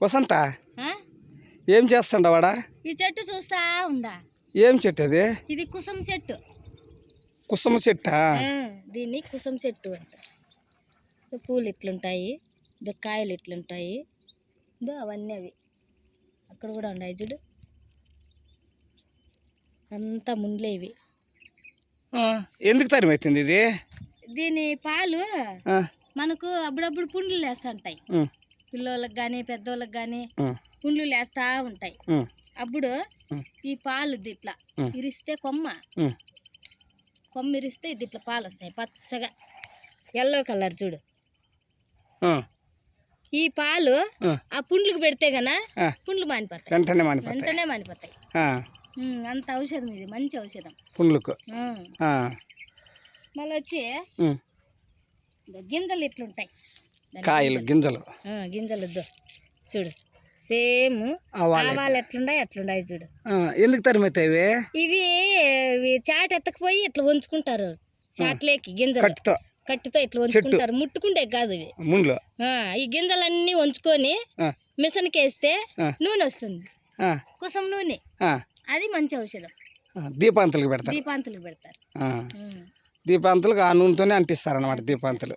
వసంత? ఏం చేస్తుండవాడా ఈ చెట్టు చూస్తా ఉండా. ఏం చెట్టు అది? ఇది కుసం చెట్టు. కుసుమ చెట్టా? దీన్ని కుసం చెట్టు ఇదో పూలు ఇట్లుంటాయి ఇదో కాయలు ఇట్లుంటాయి ఇదో అవన్నీ అవి. అక్కడ కూడా ఉన్నాయి చూడు. అంతా ముండ్లేవి ఎందుకు తరిమవుతుంది ఇది? దీని పాలు మనకు అప్పుడప్పుడు పుండ్లు లేస్తుంటాయి. ఉమ్, పిల్లోళ్ళకి కానీ పెద్దోళ్ళకి కానీ పుండ్లు లేస్తా ఉంటాయి. అప్పుడు. ఈ పాలు ఇట్లా. ఇరిస్తే కొమ్మ. కొమ్మ ఇరిస్తే ఇది ఇట్లా పాలు వస్తాయి పచ్చగా. ఎల్లో కలర్ చూడు. ఈ పాలు ఆ, పుండ్లకు పెడితే గన. పుండ్లు మానిపోతాయి. వెంటనే మానిపోతాయి. వెంటనే మానిపోతాయి. అంత ఔషధం ఇది మంచి ఔషధం. పుండ్లకు. మళ్ళీ వచ్చి గింజలు ఇట్లుంటాయి. కాయలు గింజలు. గింజలు. ఇద్దో చూడు. సేమ్ ఆవాలు ఎట్లుండాయి అట్లుండాయి చూడు. ఎందుకు తరిమవుతాయి ఇవి? ఇవి చాట ఎత్తకపోయి ఇట్లా ఉంచుకుంటారు చాట్లేకి గింజలు. కట్టుతో. ఇట్లా ఉంచుకుంటారు ముట్టుకుంటే కాదు ఇవి. ఈ గింజలన్నీ ఉంచుకొని ఆ, మిషన్కి వేస్తే. నూనె వస్తుంది. కుసం నూనె. అది మంచి ఔషధం. దీపాంతలకు పెడతారు. దీపాంతులకు పెడతారు. దీపాంతలకు ఆ నూనెతోనే అంటిస్తారు అనమాట దీపాంతలు.